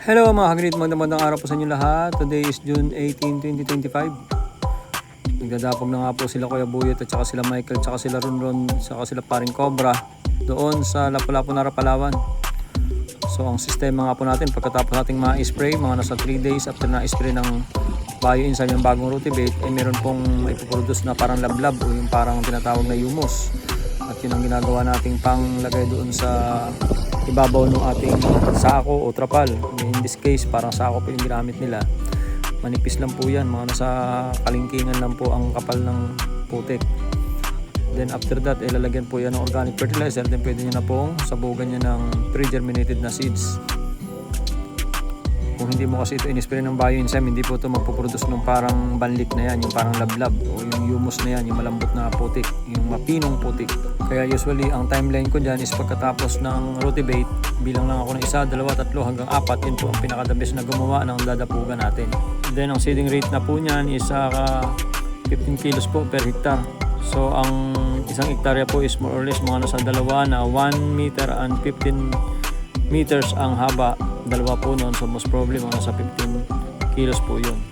Hello mga kagrit, magandang araw po sa inyo lahat. Today is June 18, 2025. Nagdadapog na nga po sila Kuya Buyet at saka sila Michael saka sila Ronron saka sila Paring Cobra doon sa Lapu-Lapu Nara, Palawan. So ang sistema nga po natin pagkatapos nating ma-spray, mga nasa 3 days after na-spray ng bio-enzyme yung bagong rotivate, eh meron pong ipoproduce na parang lablab o yung parang tinatawag na humus. At yun ang ginagawa nating panglagay doon sa ibabaw ng ating sako o trapal. In this case, parang sako po yung ginamit nila. Manipis lang po yan, mga nasa kalingkingan lang po ang kapal ng putik. Then after that, ilalagyan po yan ng organic fertilizer. Then pwede nyo na pong sabugan nyo ng pre-germinated na seeds. Kung hindi mo kasi ito in-spray ng bioenzyme, hindi po ito magpuproduce ng parang banlik na yan, yung parang lablab o yung humus na yan, yung malambot na putik, yung mapinong putik. Kaya usually ang timeline ko dyan is pagkatapos ng rotivate, bilang lang ako ng isa, dalawa, tatlo hanggang apat, yun po ang pinakadabis na gumawa ng dadapugan natin. Then ang seeding rate na po niyan is ah, 15 kilos po per hectare. So ang isang hektarya po is more or less mga nasa dalawa na 1 meter and 15 meters ang haba. Dalawa po noon. So most probably mga nasa 15 kilos po yun.